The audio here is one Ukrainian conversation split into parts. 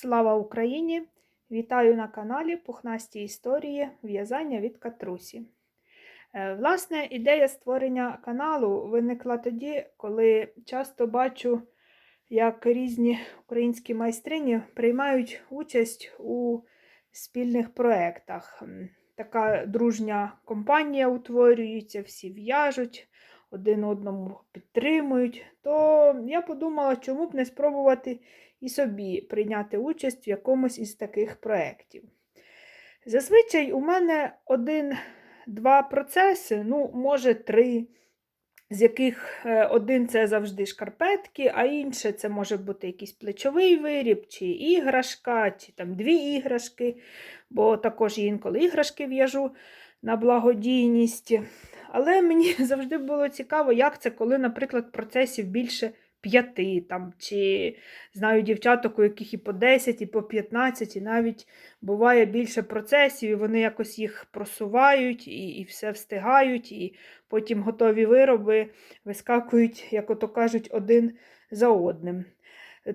Слава Україні! Вітаю на каналі Пухнасті історії в'язання від Катрусі. Е, Власне, ідея створення каналу виникла тоді, коли часто бачу, як різні українські майстрині приймають участь у спільних проєктах. Така дружня компанія утворюється, всі в'яжуть, один одному підтримують. То я подумала, чому б не спробувати і собі прийняти участь в якомусь із таких проєктів. Зазвичай у мене один-два процеси, ну, може, три, з яких е, один це завжди шкарпетки, а інше це може бути якийсь плечовий виріб, чи іграшка, чи там дві іграшки, бо також інколи іграшки в'яжу на благодійність. Але мені завжди було цікаво, як це, коли, наприклад, процесів більше п'яти, там, чи знаю дівчаток, у яких і по 10, і по 15, і навіть буває більше процесів, і вони якось їх просувають, і, і все встигають, і потім готові вироби вискакують, як ото кажуть, один за одним.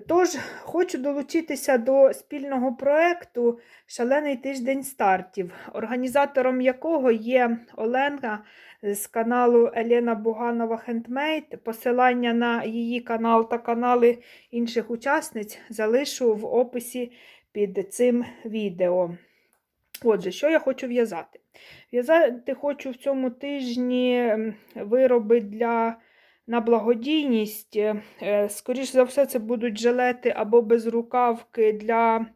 Тож, хочу долучитися до спільного проєкту Шалений тиждень стартів, організатором якого є Оленка з каналу Елена Буганова Хендмейд. Посилання на її канал та канали інших учасниць залишу в описі під цим відео. Отже, що я хочу в'язати? В'язати хочу в цьому тижні вироби для на благодійність. Е, Скоріше за все, це будуть жилети або безрукавки для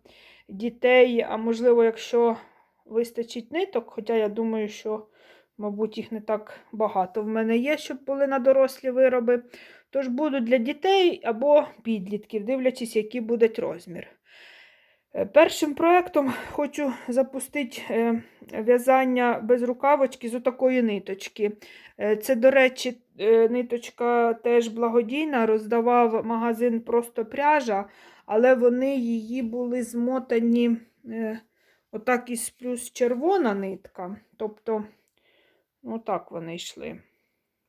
дітей, а можливо, якщо вистачить ниток, хоча я думаю, що, мабуть, їх не так багато в мене є, щоб були на дорослі вироби. Тож будуть для дітей або підлітків, дивлячись, який буде розмір. Е, Першим проєктом хочу запустити е, в'язання без рукавочки з отакої ниточки. Е, Це, до речі, ниточка теж благодійна, роздавав магазин просто пряжа, але вони її були змотані отак із плюс червона нитка. Тобто, отак вони йшли.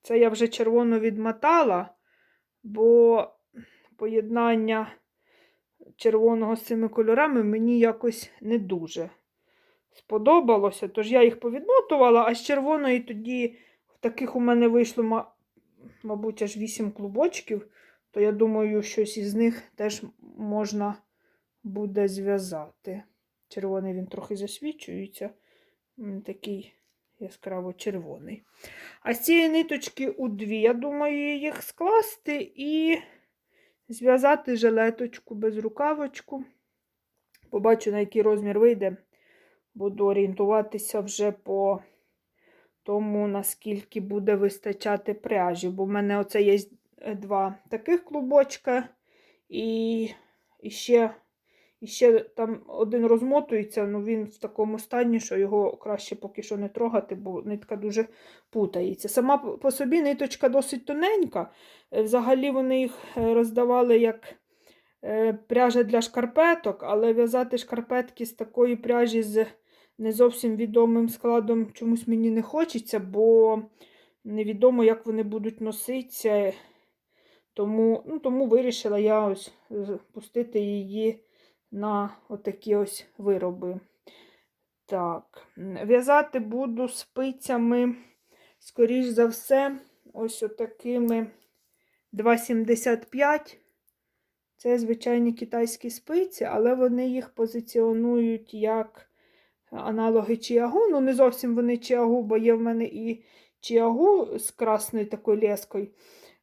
Це я вже червону відмотала, бо поєднання червоного з цими кольорами мені якось не дуже сподобалося. Тож я їх повідмотувала, а з червоної тоді в таких у мене вийшло, мабуть, аж 8 клубочків, то я думаю, щось із них теж можна буде зв'язати. Червоний він трохи засвічується, такий яскраво червоний. А з цієї ниточки у дві, я думаю, їх скласти і зв'язати жилеточку без рукавочку. Побачу, на який розмір вийде. Буду орієнтуватися вже по тому, наскільки буде вистачати пряжі. Бо в мене оце є два таких клубочка, і, і, ще, і ще там один розмотується, ну він в такому стані, що його краще поки що не трогати, бо нитка дуже путається. Сама по по собі ниточка досить тоненька. Е, Взагалі вони їх е, роздавали як е, пряжа для шкарпеток, але в'язати шкарпетки з такої пряжі з не зовсім відомим складом чомусь мені не хочеться, бо невідомо, як вони будуть носитися. Тому, ну, тому вирішила я ось пустити її на отакі ось вироби. Так, в'язати буду спицями, скоріш за все, ось отакими 2,75. Це звичайні китайські спиці, але вони їх позиціонують як аналоги чиагу. Ну, не зовсім вони чиагу, бо є в мене і чиагу з красною такою лескою.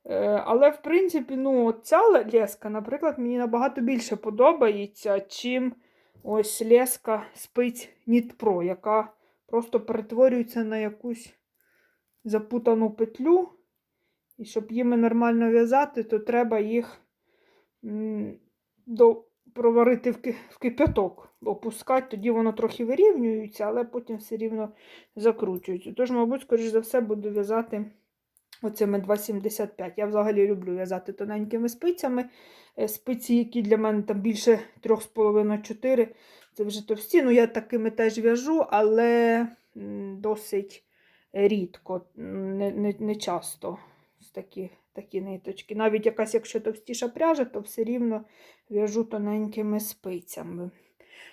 Е, Але, в принципі, ну, ця леска, наприклад, мені набагато більше подобається, чим ось леска спиць Pro, яка просто перетворюється на якусь запутану петлю. І щоб їми нормально в'язати, то треба їх до, проварити в кипяток, опускати, тоді воно трохи вирівнюється, але потім все рівно закручується. Тож, мабуть, скоріш за все, буду в'язати оцими 2,75. Я взагалі люблю в'язати тоненькими спицями. Е, Спиці, які для мене там більше 3,5-4, це вже товсті. Ну, я такими теж в'яжу, але досить рідко, не, не, не часто такі, такі ниточки. Навіть якась, якщо товстіша пряжа, то все рівно в'яжу тоненькими спицями.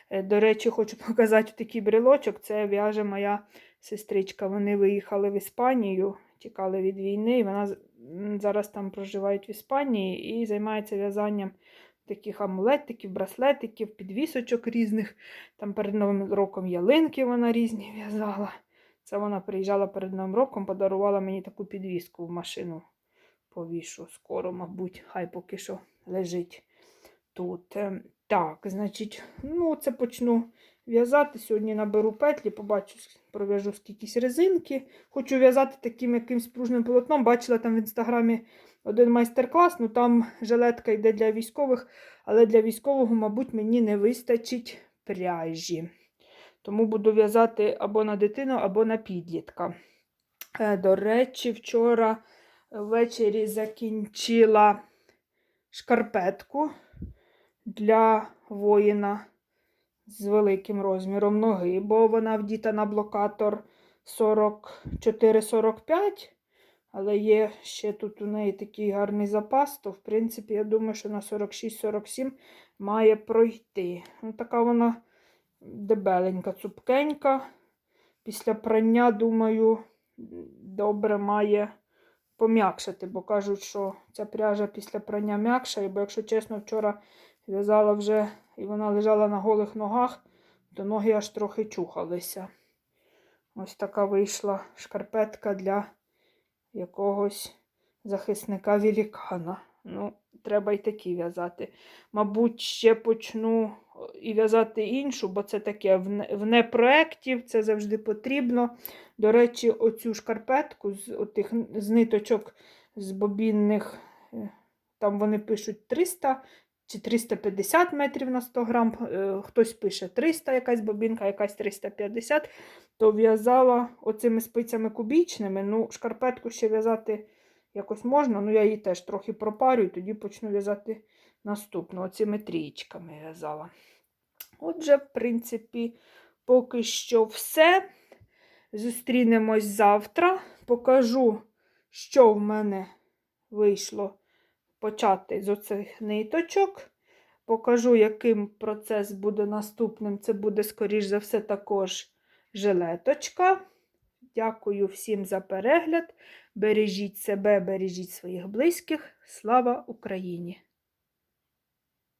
Е, До речі, хочу показати такий брелочок. Це в'яже моя сестричка. Вони виїхали в Іспанію, тікали від війни. І вона зараз там проживають в Іспанії і займається в'язанням таких амулетиків, браслетиків, підвісочок різних. Там перед Новим роком ялинки вона різні в'язала. Це вона приїжджала перед Новим роком, подарувала мені таку підвіску в машину. Повішу скоро, мабуть, хай поки що лежить тут. Ем, Так, значить, ну це почну в'язати. Сьогодні наберу петлі, побачу, пров'яжу скількись резинки. Хочу в'язати таким якимсь пружним полотном. Бачила там в інстаграмі один майстер-клас, ну там жилетка йде для військових, але для військового, мабуть, мені не вистачить пряжі. Тому буду в'язати або на дитину, або на підлітка. Е, До речі, вчора ввечері закінчила шкарпетку для воїна з великим розміром ноги, бо вона вдіта на блокатор 44-45, але є ще тут у неї такий гарний запас, то в принципі, я думаю, що на 46-47 має пройти. Ну, така вона дебеленька, цупкенька. Після прання, думаю, добре має пом'якшити, бо кажуть, що ця пряжа після прання м'якша, бо, якщо чесно, вчора в'язала вже і вона лежала на голих ногах, то ноги аж трохи чухалися. Ось така вийшла шкарпетка для якогось захисника великана. Ну, треба й такі в'язати. Мабуть, ще почну і в'язати іншу, бо це таке в не- непроєктів, це завжди потрібно. До речі, оцю шкарпетку з, отих, з ниточок з бобінних, е, там вони пишуть 300 чи 350 метрів на 100 грам, е, хтось пише 300 якась бобінка, якась 350, то в'язала оцими спицями кубічними. Ну, шкарпетку ще в'язати якось можна, ну я її теж трохи пропарю, і тоді почну в'язати наступну. Оцими трієчками в'язала. Отже, в принципі, поки що все. Зустрінемось завтра. Покажу, що в мене вийшло почати з оцих ниточок. Покажу, яким процес буде наступним. Це буде, скоріш за все, також жилеточка. Дякую всім за перегляд. Бережіть себе, бережіть своїх близьких. Слава Україні!